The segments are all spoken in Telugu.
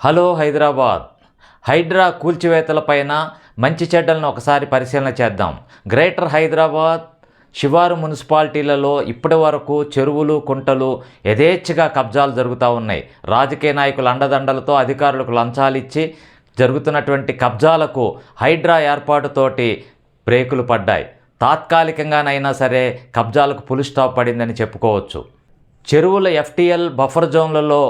హలో హైదరాబాద్. హైడ్రా కూల్చివేతలపైన మంచి చెడ్డలను ఒకసారి పరిశీలన చేద్దాం. గ్రేటర్ హైదరాబాద్ శివారు మున్సిపాలిటీలలో ఇప్పటి వరకు చెరువులు కుంటలు యథేచ్ఛగా కబ్జాలు జరుగుతూ ఉన్నాయి. రాజకీయ నాయకుల అండదండలతో అధికారులకు లంచాలు ఇచ్చి జరుగుతున్నటువంటి కబ్జాలకు హైడ్రా ఏర్పాటుతోటి బ్రేకులు పడ్డాయి. తాత్కాలికంగానైనా సరే కబ్జాలకు పులి స్టాప్ పడిందని చెప్పుకోవచ్చు. చెరువుల ఎఫ్టీఎల్ బఫర్ జోన్లలో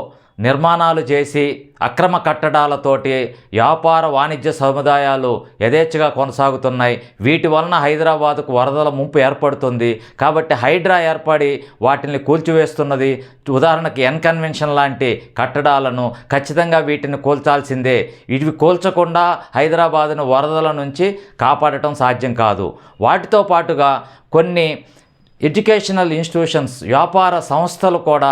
నిర్మాణాలు చేసి అక్రమ కట్టడాలతోటి వ్యాపార వాణిజ్య సముదాయాలు యథేచ్ఛగా కొనసాగుతున్నాయి. వీటి వలన హైదరాబాద్కు వరదల ముంపు ఏర్పడుతుంది. కాబట్టి హైడ్రా ఏర్పడి వాటిని కూల్చివేస్తున్నది. ఉదాహరణకి ఎన్ కన్వెన్షన్ లాంటి కట్టడాలను ఖచ్చితంగా వీటిని కూల్చాల్సిందే. ఇవి కూల్చకుండా హైదరాబాదును వరదల నుంచి కాపాడటం సాధ్యం కాదు. వాటితో పాటుగా కొన్ని ఎడ్యుకేషనల్ ఇన్స్టిట్యూషన్స్ వ్యాపార సంస్థలు కూడా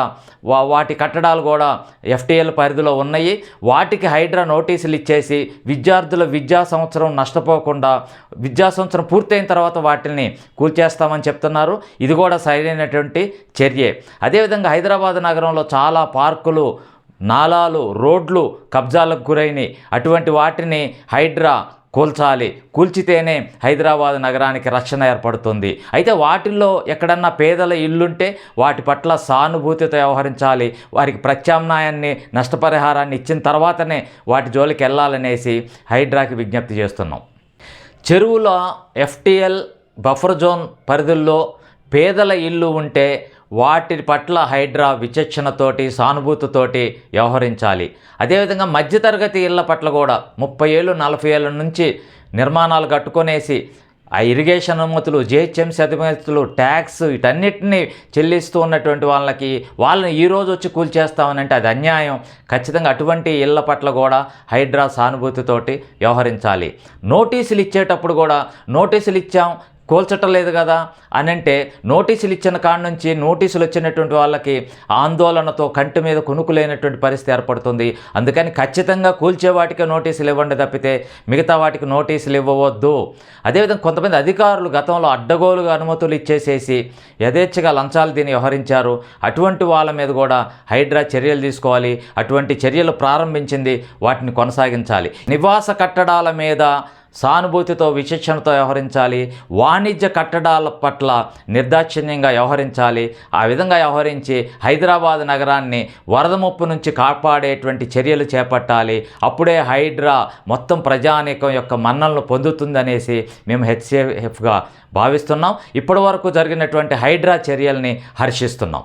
వా వాటి కట్టడాలు కూడా ఎఫ్టీఎల్ పరిధిలో ఉన్నాయి. వాటికి హైడ్రా నోటీసులు ఇచ్చేసి విద్యార్థుల విద్యా సంవత్సరం నష్టపోకుండా విద్యా సంవత్సరం పూర్తయిన తర్వాత వాటిని కూల్చేస్తామని చెప్తున్నారు. ఇది కూడా సరైనటువంటి చర్యే. అదేవిధంగా హైదరాబాద్ నగరంలో చాలా పార్కులు నాలాలు రోడ్లు కబ్జాలకు గురైనవి అటువంటి వాటిని హైడ్రా కూల్చాలి. కూల్చితేనే హైదరాబాద్ నగరానికి రక్షణ ఏర్పడుతుంది. అయితే వాటిల్లో ఎక్కడన్నా పేదల ఇల్లుంటే వాటి పట్ల సానుభూతితో వ్యవహరించాలి. వారికి ప్రత్యామ్నాయాన్ని నష్టపరిహారాన్ని ఇచ్చిన తర్వాతనే వాటి జోలికి వెళ్ళాలనేసి హైడ్రాకి విజ్ఞప్తి చేస్తున్నాం. చెరువుల ఎఫ్టిఎల్ బఫర్ జోన్ పరిధుల్లో పేదల ఇల్లు ఉంటే వాటి పట్ల హైడ్రా విచక్షణతోటి సానుభూతితోటి వ్యవహరించాలి. అదేవిధంగా మధ్యతరగతి ఇళ్ళ పట్ల కూడా ముప్పై ఏళ్ళు నలభై ఏళ్ళ నుంచి నిర్మాణాలు కట్టుకొనేసి ఆ ఇరిగేషన్ అనుమతులు జిహెచ్ఎంసీ అనుమతులు ట్యాక్స్ వీటన్నిటిని చెల్లిస్తూ ఉన్నటువంటి వాళ్ళకి వాళ్ళని ఈరోజు వచ్చి కూల్చేస్తామనంటే అది అన్యాయం. ఖచ్చితంగా అటువంటి ఇళ్ళ పట్ల కూడా హైడ్రా సానుభూతితోటి వ్యవహరించాలి. నోటీసులు ఇచ్చేటప్పుడు కూడా నోటీసులు ఇచ్చాం కూల్చటం లేదు కదా అని అంటే నోటీసులు ఇచ్చిన కాడ నుంచి నోటీసులు వచ్చినటువంటి వాళ్ళకి ఆందోళనతో కంటి మీద కొనుక్కులేనటువంటి పరిస్థితి ఏర్పడుతుంది. అందుకని ఖచ్చితంగా కూల్చే వాటికి నోటీసులు ఇవ్వండి తప్పితే మిగతా వాటికి నోటీసులు ఇవ్వవద్దు. అదేవిధంగా కొంతమంది అధికారులు గతంలో అడ్డగోలుగా అనుమతులు ఇచ్చేసేసి యథేచ్ఛగా లంచాలు దీన్ని వ్యవహరించారు. అటువంటి వాళ్ళ మీద కూడా హైడ్రా చర్యలు తీసుకోవాలి. అటువంటి చర్యలు ప్రారంభించింది వాటిని కొనసాగించాలి. నివాస కట్టడాల మీద సానుభూతితో విచక్షణతో వ్యవహరించాలి. వాణిజ్య కట్టడాల పట్ల నిర్దాక్షిణ్యంగా వ్యవహరించాలి. ఆ విధంగా వ్యవహరించి హైదరాబాద్ నగరాన్ని వరద ముప్పు నుంచి కాపాడేటువంటి చర్యలు చేపట్టాలి. అప్పుడే హైడ్రా మొత్తం ప్రజానీకం యొక్క మన్నలను పొందుతుందనేసి మేము హెచ్సిఎఫ్గా భావిస్తున్నాం. ఇప్పటి వరకు జరిగినటువంటి హైడ్రా చర్యల్ని హర్షిస్తున్నాం.